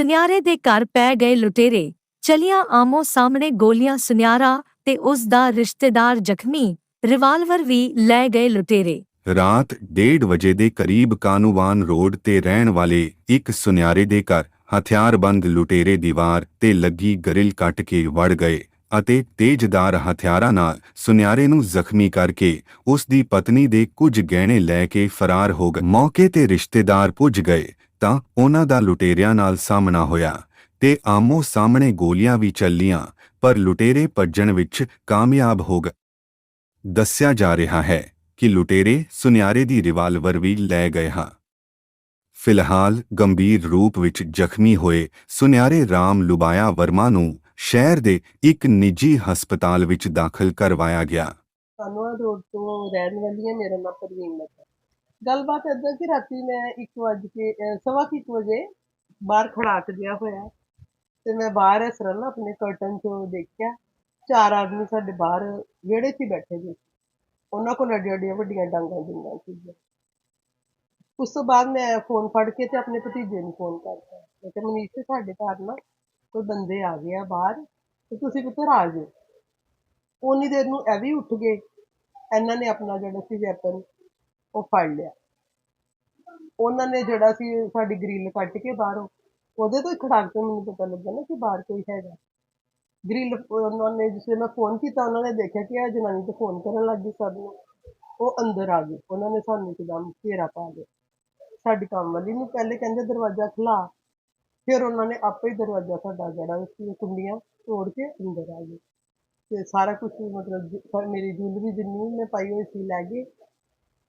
ਸੁਨਿਆਰੇ ਦੇ ਘਰ ਪੈ ਗਏ ਲੁਟੇਰੇ। ਚਲੀਆਂ ਆਮੋ ਸਾਹਮਣੇ ਗੋਲੀਆਂ ਸੁਨਿਆਰਾ ਤੇ ਉਸ ਦਾ ਰਿਸ਼ਤੇਦਾਰ ਜ਼ਖਮੀ, ਰਿਵਾਲਵਰ ਵੀ ਲੈ ਗਏ ਲੁਟੇਰੇ। ਰਾਤ 1:30 ਵਜੇ ਦੇ ਕਰੀਬ ਕਾਨੂੰਵਾਨ ਰੋਡ ਤੇ ਰਹਿਣ ਵਾਲੇ ਇੱਕ ਸੁਨਿਆਰੇ ਦੇ ਘਰ ਹਥਿਆਰਬੰਦ ਲੁਟੇਰੇ ਦੀਵਾਰ ਤੇ ਲੱਗੀ ਗਰਿਲ ਕੱਟ ਕੇ ਵੜ ਗਏ ਅਤੇ ਤੇਜ਼ਦਾਰ ਹਥਿਆਰਾਂ ਨਾਲ ਸੁਨਿਆਰੇ ਨੂੰ ਜ਼ਖਮੀ ਕਰਕੇ ਉਸ ਦੀ ਪਤਨੀ ਦੇ ਕੁਝ ਗਹਿਣੇ ਲੈ ਕੇ ਫਰਾਰ ਹੋ ਗਏ। ਮੌਕੇ ਤੇ ਰਿਸ਼ਤੇਦਾਰ ਪੁੱਜ ਗਏ। ਤਾਂ ਉਹਨਾਂ ਦਾ ਲੁਟੇਰਿਆਂ ਨਾਲ ਸਾਹਮਣਾ ਹੋਇਆ ਤੇ ਆਮੋ ਸਾਹਮਣੇ ਗੋਲੀਆਂ ਵੀ ਚੱਲੀਆਂ, ਪਰ ਲੁਟੇਰੇ ਭੱਜਣ ਵਿੱਚ ਕਾਮਯਾਬ ਹੋ ਗਏ। ਦੱਸਿਆ ਜਾ ਰਿਹਾ ਹੈ ਕਿ ਲੁਟੇਰੇ ਸੁਨਿਆਰੇ ਦੀ ਰਿਵਾਲਵਰ ਵੀ ਲੈ ਗਏ ਹਾਂ। ਫਿਲਹਾਲ ਗੰਭੀਰ ਰੂਪ ਵਿੱਚ ਜ਼ਖਮੀ ਹੋਏ ਸੁਨਿਆਰੇ ਰਾਮ ਲੁਬਾਇਆ ਵਰਮਾ ਨੂੰ ਸ਼ਹਿਰ ਦੇ ਇੱਕ ਨਿੱਜੀ ਹਸਪਤਾਲ ਵਿੱਚ ਦਾਖਲ ਕਰਵਾਇਆ ਗਿਆ। ਕਾਨੂੰਨ ਰੋਡ ਤੋਂ ਰਹਿਣ ਵਾਲੀ ਹਾਂ ਮੇਰਾ ਨਾਮ ਪ੍ਰਵੀਨ ਮਤਾ ਗੱਲਬਾਤ ਏਦਾਂ ਕਿ ਰਾਤੀ ਮੈਂ 1 ਵਜੇ ਕੇ ਸਵਾ ਕੁ ਵਜੇ ਬਾਹਰ ਖੜਾਕ ਗਿਆ ਹੋਇਆ ਤੇ ਮੈਂ ਬਾਹਰ ਇਸ ਤਰ੍ਹਾਂ ਨਾ ਆਪਣੇ ਕਰਟਨ ਚੋਂ ਦੇਖਿਆ, ਚਾਰ ਆਦਮੀ ਸਾਡੇ ਬਾਹਰ ਵਿਹੜੇ 'ਚ ਬੈਠੇ ਸੀ। ਉਹਨਾਂ ਕੋਲ ਅੱਡੀਆਂ ਅੱਡੀਆਂ ਵੱਡੀਆਂ ਡਾਂਗਾਂ ਡੂੰਗਾਂ ਸੀਗੀਆਂ। ਉਸ ਤੋਂ ਬਾਅਦ ਮੈਂ ਫੋਨ ਫੜ ਕੇ ਤੇ ਆਪਣੇ ਭਤੀਜੇ ਨੂੰ ਫੋਨ ਕਰਤਾ। ਮੈਂ ਕਿਹਾ, ਮਨੀਸ਼ ਤੇ ਸਾਡੇ ਘਰ ਨਾ ਕੋਈ ਬੰਦੇ ਆ ਗਏ ਆ ਬਾਹਰ ਤੇ ਤੁਸੀਂ ਪੁੱਤਰ ਆ ਜਾਓ ਉਨੀ ਦੇਰ ਨੂੰ ਇਹ ਵੀ ਉੱਠ ਗਏ। ਇਹਨਾਂ ਨੇ ਆਪਣਾ ਜਿਹੜਾ ਸੀ ਵੈਪਨ ਉਹ ਫੜ ਲਿਆ। ਉਹਨਾਂ ਨੇ ਜਿਹੜਾ ਸੀ ਸਾਡੀ ਗ੍ਰਿਲ ਕੱਟ ਕੇ ਬਾਹਰੋਂ, ਉਹਦੇ ਤੋਂ ਹੀ ਖੜਾਕ ਤੋਂ ਮੈਨੂੰ ਪਤਾ ਲੱਗਾ ਨਾ ਕਿ ਬਾਹਰ ਕੋਈ ਹੈਗਾ। ਗ੍ਰਿਲ ਉਹਨਾਂ ਨੇ ਜਿਸੇ ਮੈਂ ਫੋਨ ਕੀਤਾ, ਉਹਨਾਂ ਨੇ ਦੇਖਿਆ ਕਿ ਇਹ ਜਨਾਨੀ ਤੇ ਫੋਨ ਕਰਨ ਲੱਗ ਗਈ ਸਭ ਨੂੰ। ਉਹ ਅੰਦਰ ਆ ਗਏ। ਉਹਨਾਂ ਨੇ ਸਾਨੂੰ ਇੱਕਦਮ ਘੇਰਾ ਪਾ ਲਿਆ। ਸਾਡੀ ਕੰਮ ਵਾਲੀ ਨੂੰ ਪਹਿਲੇ ਕਹਿੰਦੇ ਦਰਵਾਜ਼ਾ ਖੁਲਾ ਫਿਰ ਉਹਨਾਂ ਨੇ ਆਪੇ ਹੀ ਦਰਵਾਜ਼ਾ ਸਾਡਾ ਜਿਹੜਾ ਸੀ ਕੁੰਡੀਆਂ ਤੋੜ ਕੇ ਅੰਦਰ ਆ ਗਏ। ਤੇ ਸਾਰਾ ਕੁਝ ਮਤਲਬ ਮੇਰੀ ਜੁਲਰੀ ਜਿੰਨੀ ਵੀ ਮੈਂ ਪਾਈ ਹੋਈ ਸੀ ਲੈ ਗਏ।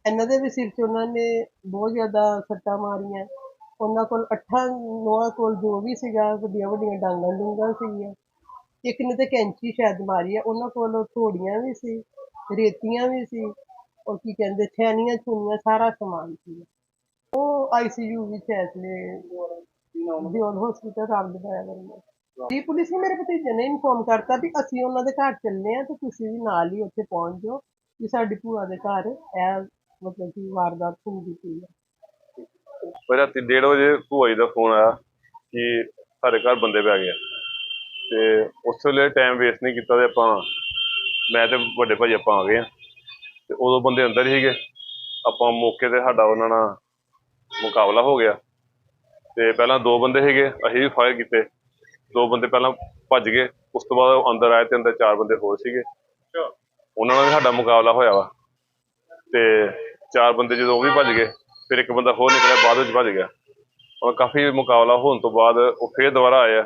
ਇਹਨਾਂ ਦੇ ਵੀ ਸਿਰ 'ਚ ਉਹਨਾਂ ਨੇ ਬਹੁਤ ਜ਼ਿਆਦਾ ਸੱਟਾਂ ਮਾਰੀਆਂ। ਉਹਨਾਂ ਕੋਲ ਅੱਠਾਂ ਨੌਆਂ ਕੋਲ ਜੋ ਵੀ ਸੀਗਾ, ਵੱਡੀਆਂ ਵੱਡੀਆਂ ਡਾਂਗਾਂ ਡੂੰਗਾਂ ਸੀਗੀਆਂ। ਇੱਕ ਨੇ ਤੇ ਕੈਂਚੀ ਸ਼ਾਇਦ ਮਾਰੀ ਆ, ਉਹਨਾਂ ਕੋਲ ਥੋੜੀਆਂ ਵੀ ਸੀ, ਰੇਤੀਆਂ ਵੀ ਸੀ, ਉਹ ਕੀ ਕਹਿੰਦੇ ਛੈਨੀਆਂ ਛੂਨੀਆਂ ਸਾਰਾ ਸਮਾਨ ਸੀ ਉਹ ਆਈਸੀਯੂ ਵਿੱਚ ਐ ਇਸ ਦਿਓਲ ਹਸਪੀਟਲ ਰਾਮ ਦਿਵਾਇਆ ਵਰਮਾ ਜੀ, ਪੁਲਿਸ ਨੇ ਮੇਰੇ ਭਤੀਜੇ ਨੇ ਇਨਫੋਰਮ ਕਰਤਾ ਵੀ ਅਸੀਂ ਉਹਨਾਂ ਦੇ ਘਰ ਚੱਲਨੇ ਆ ਤੇ ਤੁਸੀਂ ਵੀ ਨਾਲ ਹੀ ਉੱਥੇ ਪਹੁੰਚ ਜਾਓ ਕਿ ਸਾਡੀ ਭੂਆ ਦੇ ਘਰ ਇਹ ਮਤਲਬ ਕਿ ਵਾਰਦਾਤ ਹੁੰਦੀ ਪਈ ਹੈ। ਪਰ ਰਾਤੀ 1:30 ਵਜੇ ਭੂਆ ਜੀ ਦਾ ਫੋਨ ਆਇਆ ਕਿ ਸਾਡੇ ਘਰ ਬੰਦੇ ਪੈ ਗਏ ਆ। ਤੇ ਉਸ ਵੇਲੇ ਟਾਈਮ ਵੇਸਟ ਨਹੀਂ ਕੀਤਾ ਤੇ ਆਪਾਂ ਮੈਂ ਤੇ ਵੱਡੇ ਭਾਈ ਆਪਾਂ ਆ ਗਏ ਆ। ਤੇ ਉਦੋਂ ਬੰਦੇ ਅੰਦਰ ਹੀ ਸੀਗੇ। ਆਪਾਂ ਮੌਕੇ ਤੇ ਸਾਡਾ ਉਹਨਾਂ ਨਾਲ ਮੁਕਾਬਲਾ ਹੋ ਗਿਆ। ਤੇ ਪਹਿਲਾਂ ਦੋ ਬੰਦੇ ਸੀਗੇ ਅਸੀਂ ਵੀ ਫਾਇਰ ਕੀਤੇ। ਦੋ ਬੰਦੇ ਪਹਿਲਾਂ ਭੱਜ ਗਏ। ਉਸ ਤੋਂ ਬਾਅਦ ਉਹ ਅੰਦਰ ਆਏ ਤੇ ਅੰਦਰ ਚਾਰ ਬੰਦੇ ਹੋਰ ਸੀਗੇ। ਉਹਨਾਂ ਨਾਲ ਵੀ ਸਾਡਾ ਮੁਕਾਬਲਾ ਹੋਇਆ ਵਾ। ਤੇ ਚਾਰ ਬੰਦੇ ਜਦੋਂ ਉਹ ਵੀ ਭੱਜ ਗਏ ਫਿਰ ਇੱਕ ਬੰਦਾ ਹੋਰ ਨਿਕਲਿਆ ਬਾਅਦ ਵਿੱਚ ਭੱਜ ਗਿਆ। ਔਰ ਕਾਫੀ ਮੁਕਾਬਲਾ ਹੋਣ ਤੋਂ ਬਾਅਦ ਉਹ ਫੇਰ ਦੁਬਾਰਾ ਆਏ ਆ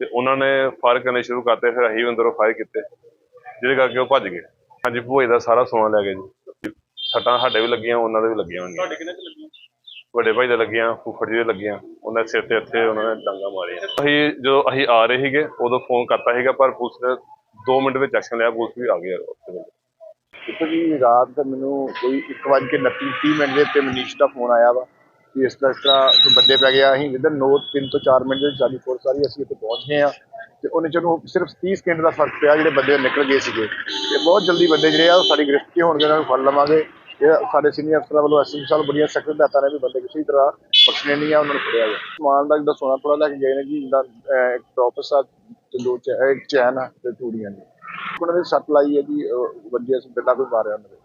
ਤੇ ਉਹਨਾਂ ਨੇ ਫਾਇਰ ਕਰਨੇ ਸ਼ੁਰੂ ਕਰਤੇ ਫਿਰ ਅਸੀਂ ਅੰਦਰੋਂ ਫਾਇਰ ਕੀਤੇ ਜਿਹਦੇ ਕਰਕੇ ਉਹ ਭੱਜ ਗਏ। ਹਾਂਜੀ ਭੂਏ ਦਾ ਸਾਰਾ ਸੋਨਾ ਲੈ ਗਏ ਜੀ। ਸੱਟਾਂ ਸਾਡੇ ਵੀ ਲੱਗੀਆਂ ਉਹਨਾਂ ਦੇ ਵੀ ਲੱਗੀਆਂ ਹੋਣਗੀਆਂ ਤੁਹਾਡੇ ਕਿੰਨੇ ਲੱਗੀਆਂ ਵੱਡੇ ਭਾਈ ਦੇ ਲੱਗੀਆਂ ਫੁੱਫੜ ਜੀ ਦੇ ਲੱਗੀਆਂ ਉਹਨਾਂ ਦੇ ਸਿਰ ਤੇ ਇੱਥੇ ਉਹਨਾਂ ਨੇ ਡਾਂਗਾ ਮਾਰੀਆਂ। ਅਸੀਂ ਜਦੋਂ ਅਸੀਂ ਆ ਰਹੇ ਸੀਗੇ ਉਦੋਂ ਫੋਨ ਕਰਤਾ ਸੀਗਾ ਪਰ ਪੁਲਿਸ ਨੇ 2 ਮਿੰਟ ਵਿੱਚ ਐਕਸ਼ਨ ਲਿਆ ਪੁਲਿਸ ਵੀ ਆ ਗਈ ਉੱਥੇ। ਦੇਖੋ ਜੀ ਰਾਤ ਦਾ ਮੈਨੂੰ ਕੋਈ 1:29 30 ਮਿੰਟ ਦੇ ਉੱਤੇ ਮਨੀਸ਼ ਦਾ ਫੋਨ ਆਇਆ ਵਾ ਕਿ ਇਸ ਤਰ੍ਹਾਂ ਇਸ ਤਰ੍ਹਾਂ ਕੋਈ ਬੰਦੇ ਪੈ ਗਿਆ। ਅਸੀਂ ਵਿਦਨ ਨੋ 3 ਤੋਂ 4 ਮਿੰਟ ਦੇ ਵਿੱਚ ਫੋਰਸ ਸਾਰੀ ਅਸੀਂ ਇੱਥੇ ਪਹੁੰਚ ਗਏ ਆ ਤੇ ਉਹਨੇ ਚੋਂ ਸਿਰਫ 30 ਸਕਿੰਟ ਦਾ ਫ਼ਰਕ ਪਿਆ ਜਿਹੜੇ ਬੰਦੇ ਨਿਕਲ ਗਏ ਸੀਗੇ। ਤੇ ਬਹੁਤ ਜਲਦੀ ਬੰਦੇ ਜਿਹੜੇ ਆ ਉਹ ਸਾਡੀ ਗ੍ਰਿਫਤ ਹੋਣਗੇ ਉਹਨਾਂ ਨੂੰ ਫੜ ਲਵਾਂਗੇ। ਇਹ ਸਾਡੇ ਸੀਨੀਅਰ ਅਫਸਰਾਂ ਵੱਲੋਂ ਐਸਪੀ ਸਾਹਿਬ ਬੜੀਆਂ ਸਖਤ ਹਦਾਇਤਾਂ ਨੇ ਵੀ ਬੰਦੇ ਕਿਸੇ ਤਰ੍ਹਾਂ ਬਖਸ਼ਣੇ ਨਹੀਂ ਆ ਉਹਨਾਂ ਨੂੰ ਫੜਿਆ ਗਿਆ। ਸਮਾਨ ਦਾ ਜਿਹੜਾ ਸੋਨਾ ਥੋੜਾ ਲੈ ਕੇ ਗਏ ਨੇ ਜੀ ਜਿੱਦਾਂ ਅਹ, ਇੱਕ ਟੋਪਸ ਆ ਤੇ ਦੋ ਚੈ- ਚੈਨ ਆ ਤੇ ਚੂੜੀਆਂ ਨੇ। ਉਹਨਾਂ ਨੇ ਸੱਟ ਲਾਈ ਹੈ ਜੀ ਅਹ, ਵੱਜਿਆ ਸੀ ਬਿੱਲਾ ਕੋਈ ਮਾਰਿਆ ਉਹਨਾਂ ਦੇ।